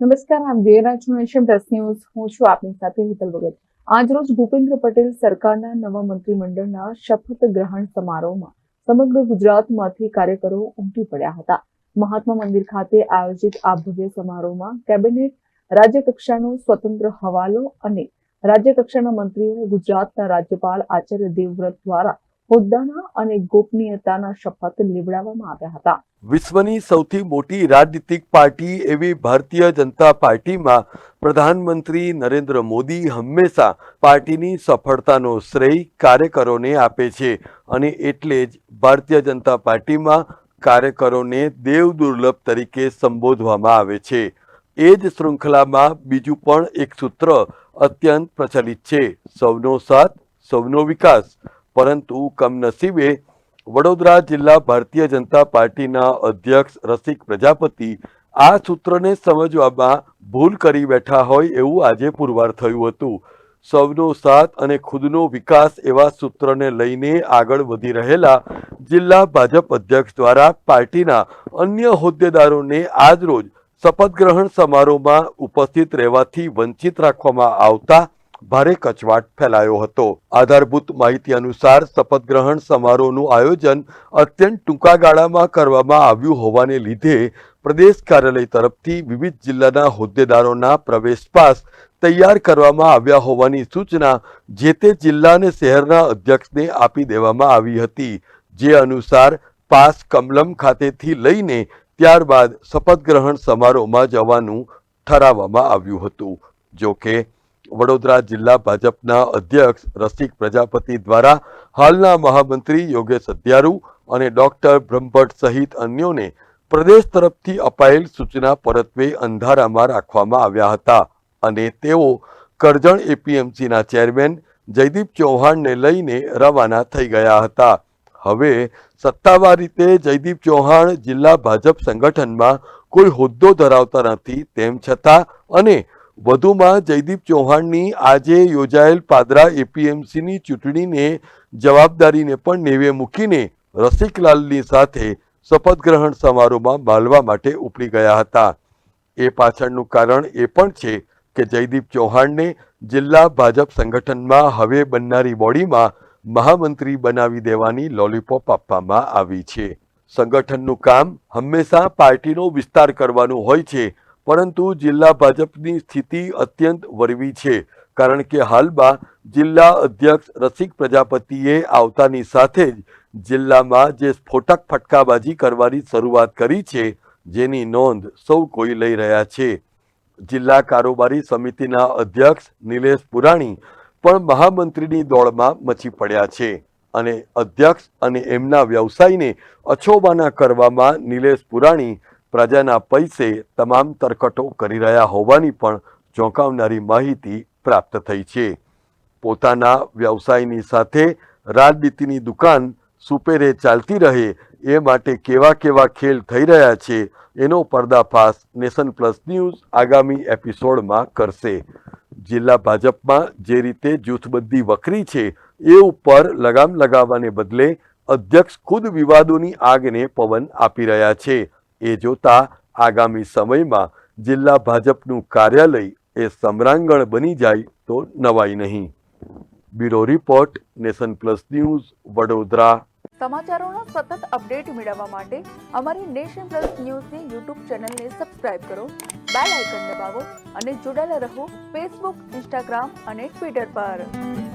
નમસ્કાર, આમ રહ્યા નેશન પ્લસ ન્યૂઝ. હું છું આપની સાથે હિતલ ભગત. આજરોજ ભૂપેન્દ્ર પટેલ સરકારના નવા મંત્રીમંડળના શપથ ગ્રહણ સમારોહમાં સમગ્ર ગુજરાતમાંથી કાર્યકરો ઉમટી પડ્યા હતા. મહાત્મા મંદિર ખાતે આયોજિત આ ભવ્ય સમારોહમાં કેબિનેટ, રાજ્યકક્ષાનો સ્વતંત્ર હવાલો અને રાજ્ય કક્ષાના મંત્રીઓને ગુજરાતના રાજ્યપાલ આચાર્ય દેવવ્રત દ્વારા હોદ્દાના અને ગોપનીયતાના શપથ લેવડાવવામાં આવ્યા હતા. વિશ્વની સૌથી મોટી રાજનીતિક પાર્ટી એવી ભારતીય જનતા પાર્ટીમાં પ્રધાનમંત્રી નરેન્દ્ર મોદી હંમેશા પાર્ટીની સફળતાનો શ્રેય કાર્યકરોને આપે છે અને એટલે જ ભારતીય જનતા પાર્ટીમાં કાર્યકરોને દેવ દુર્લભ તરીકે સંબોધવામાં આવે છે. એ જ શૃંખલામાં બીજું પણ એક સૂત્ર અત્યંત પ્રચલિત છે. સૌનો સાથ, સૌનો વિકાસ. પરંતુ કમનસીબે વડોદરા જિલ્લા ભારતીય જનતા પાર્ટીના અધ્યક્ષ રસિક પ્રજાપતિ આ સૂત્રને સમજવામાં ભૂલ કરી બેઠા હોય એવું આજે પુરવાર થયું હતું. સૌનો સાથ અને ખુદનો વિકાસ એવા સૂત્રને લઈને આગળ વધી રહેલા જિલ્લા ભાજપ અધ્યક્ષ દ્વારા પાર્ટીના અન્ય હોદ્દેદારોને આજરોજ શપથ ગ્રહણ સમારોહમાં ઉપસ્થિત રહેવાથી વંચિત રાખવામાં આવતા ભારે કચવાટ ફેલાયો હતો. આધારભૂત માહિતી અનુસાર શપથ ગ્રહણ સમારોહનું આયોજન અત્યંત ટૂંકા ગાળામાં કરવામાં આવ્યું હોવાને લીધે પ્રદેશ કાર્યાલય તરફથી વિવિધ જિલ્લાના હોદ્દેદારોના પ્રવેશ પાસ તૈયાર કરવામાં આવ્યા હોવાની સૂચના જે તે જિલ્લા અને શહેરના અધ્યક્ષને આપી દેવામાં આવી હતી. જે અનુસાર પાસ કમલમ ખાતેથી લઈને ત્યારબાદ શપથ ગ્રહણ સમારોહમાં જવાનું ઠરાવવામાં આવ્યું હતું. જો કે વડોદરા જિલ્લા ભાજપના અધ્યક્ષ રસિક પ્રજાપતિ દ્વારા હાલના મહામંત્રી યોગેશ અધ્યારુ અને ડોક્ટર બ્રહ્મભટ્ટ સહિત અન્યોને પ્રદેશ તરફથી અપાયેલ સૂચના પરત્વે અંધારામાં રાખવામાં આવ્યા હતા અને તેઓ કરજણ એપીએમસીના ચેરમેન જયદીપ ચૌહાણને લઈને રવાના થઈ ગયા હતા. હવે સત્તાવાર રીતે જયદીપ ચૌહાણ જિલ્લા ભાજપ સંગઠનમાં કોઈ હોદ્દો ધરાવતા નથી તેમ છતાં અને વધુમાં જયદીપ ચૌહાણની આજે યોજાયેલ પાદરા એપીએમસીની ચૂંટણીને જવાબદારીને પણ નેવે મૂકીને રસિકલાલની સાથે શપથ ગ્રહણ સમારોહમાં માલવા માટે ઉપડી ગયા હતા. એ પાછળનું કારણ એ પણ છે કે જયદીપ ચૌહાણને જિલ્લા ભાજપ સંગઠનમાં હવે બનનારી બોડીમાં મહામંત્રી બનાવી દેવાની લોલીપોપ આપવામાં આવી છે. સંગઠનનું કામ હંમેશા પાર્ટીનો વિસ્તાર કરવાનું હોય છે પરંતુ જિલ્લા ભાજપની સ્થિતિ અત્યંત વરવી છે. કારણ કે હાલમાં જિલ્લા અધ્યક્ષ રસિક પ્રજાપતિએ આવતાની સાથે જ જિલ્લામાં જે સ્ફોટક ફટકાબાજી કરવાની શરૂઆત કરી છે, જેની નોંધ સૌ કોઈ લઈ રહ્યા છે. જિલ્લા કારોબારી સમિતિના અધ્યક્ષ નિલેશ પુરાણી પણ મહામંત્રીની દોડમાં મચી પડ્યા છે અને અધ્યક્ષ અને એમના વ્યવસાયને અછોબાના કરવામાં નિલેશ પુરાણી પ્રજાના પૈસે તમામ તરકટો કરી રહ્યા હોવાની પણ ચોંકાવનારી માહિતી પ્રાપ્ત થઈ છે. પોતાના વ્યવસાયની સાથે રાજનીતિની દુકાન સુપેરે ચાલતી રહે એ માટે કેવા કેવા ખેલ થઈ રહ્યા છે એનો પર્દાફાશ નેશન પ્લસ ન્યૂઝ આગામી એપિસોડમાં કરશે. જિલ્લા ભાજપમાં જે રીતે જૂથબંધી વકરી છે એ ઉપર લગામ લગાવવાને બદલે અધ્યક્ષ ખુદ વિવાદોની આગને પવન આપી રહ્યા છે. એ જોતા આગામી સમયમાં જિલ્લા ભાજપનું કાર્યાલય એ સમરાંગણ બની જાય તો નવાઈ નહીં. Bureau report, nation plus news, Vadodara. સમાચારોનો સતત અપડેટ મેળવવા માટે અમારી નેશન પ્લસ ન્યૂઝની યુટ્યુબ ચેનલને સબસ્ક્રાઇબ કરો, બેલ આઇકન દબાવો અને જોડાયેલા રહો ફેસબુક, ઇન્સ્ટાગ્રામ અને ટ્વિટર પર.